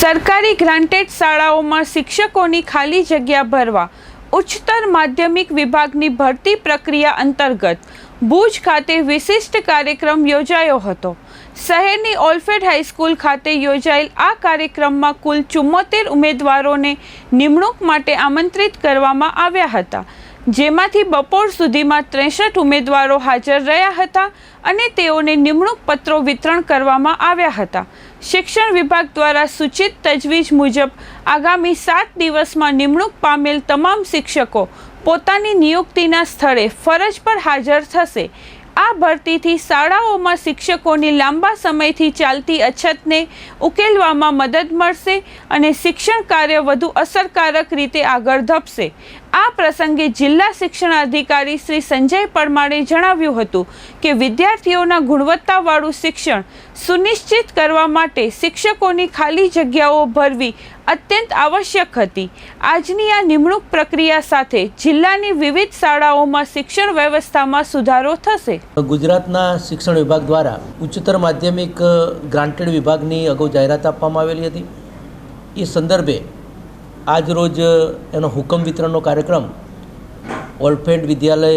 સરકારી ગ્રાન્ટેડ શાળાઓમાં શિક્ષકોની ખાલી જગ્યા ભરવા ઉચ્ચતર માધ્યમિક વિભાગની ભરતી પ્રક્રિયા અંતર્ગત ભુજ ખાતે વિશિષ્ટ કાર્યક્રમ યોજાયો હતો. શહેરની ઓલ્ફેડ હાઈસ્કૂલ ખાતે યોજાયેલ આ કાર્યક્રમમાં કુલ ચુમ્મોતેર ઉમેદવારોને નિમણૂક માટે આમંત્રિત કરવામાં આવ્યા હતા. જેમાંથી બપોર સુધીમાં ત્રેસઠ ઉમેદવારો હાજર રહ્યા હતા અને તેઓને નિમણૂક પત્રો વિતરણ કરવામાં આવ્યા હતા. શિક્ષણ વિભાગ દ્વારા સૂચિત તજવીજ મુજબ આગામી સાત દિવસમાં નિમણૂક પામેલ તમામ શિક્ષકો પોતાની નિયુક્તિના સ્થળે ફરજ પર હાજર થશે. આ ભરતીથી શાળાઓમાં શિક્ષકોની લાંબા સમયથી ચાલતી અછતને ઉકેલવામાં મદદ મળશે અને શિક્ષણ કાર્ય વધુ અસરકારક રીતે આગળ ધપશે. આ પ્રસંગે જિલ્લા શિક્ષણ અધિકારી શ્રી સંજય પરમારે જણાવ્યું હતું કે વિદ્યાર્થીઓના ગુણવત્તાવાળું શિક્ષણ સુનિશ્ચિત કરવા માટે શિક્ષકોની ખાલી જગ્યાઓ ભરવી અત્યંત આવશ્યક હતી. આજની આ નિમણૂક પ્રક્રિયા સાથે જિલ્લાની વિવિધ શાળાઓમાં શિક્ષણ વ્યવસ્થામાં સુધારો થશે. ગુજરાતના શિક્ષણ વિભાગ દ્વારા ઉચ્ચતર માધ્યમિક ગ્રાન્ટેડ વિભાગની અગાઉ જાહેરાત આપવામાં આવેલી હતી. એ સંદર્ભે આજ રોજ એનો હુકમ વિતરણનો કાર્યક્રમ ઓલફેન્ડ વિદ્યાલય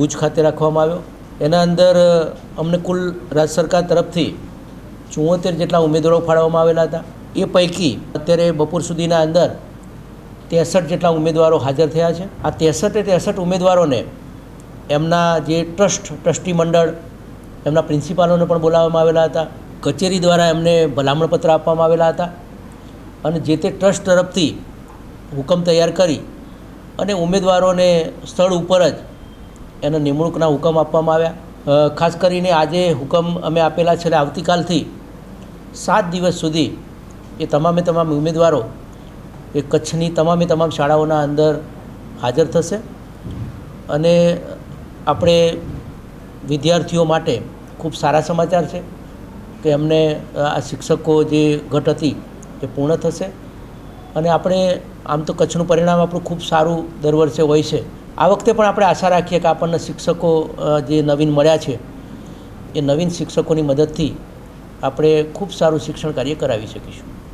ભુજ ખાતે રાખવામાં આવ્યો. એના અંદર અમને કુલ રાજ્ય સરકાર તરફથી ચુંવોતેર જેટલા ઉમેદવારો ફાળવવામાં આવેલા હતા. એ પૈકી અત્યારે બપોર સુધીના અંદર ત્રેસઠ જેટલા ઉમેદવારો હાજર થયા છે. આ ત્રેસઠે ત્રેસઠ ઉમેદવારોને એમના જે ટ્રસ્ટ, ટ્રસ્ટી મંડળ, એમના પ્રિન્સિપાલોને પણ બોલાવવામાં આવેલા હતા. કચેરી દ્વારા એમને ભલામણપત્ર આપવામાં આવેલા હતા. અને જે તે ટ્રસ્ટ તરફથી હુકમ તૈયાર કરી અને ઉમેદવારોને સ્થળ ઉપર જ એના નિમણૂકના હુકમ આપવામાં આવ્યા. ખાસ કરીને આજે હુકમ અમે આપેલા છે આવતીકાલથી સાત દિવસ સુધી એ તમામે તમામ ઉમેદવારો એ કચ્છની તમામે તમામ શાળાઓના અંદર હાજર થશે. અને આપણે વિદ્યાર્થીઓ માટે ખૂબ સારા સમાચાર છે કે એમને આ શિક્ષકો જે ઘટ હતી એ પૂર્ણ થશે. અને આપણે આમ તો કચ્છનું પરિણામ આપણું ખૂબ સારું દર વર્ષે હોય છે. આ વખતે પણ આપણે આશા રાખીએ કે આપણને શિક્ષકો જે નવીન મળ્યા છે, એ નવીન શિક્ષકોની મદદથી આપણે ખૂબ સારું શિક્ષણ કાર્ય કરાવી શકીશું.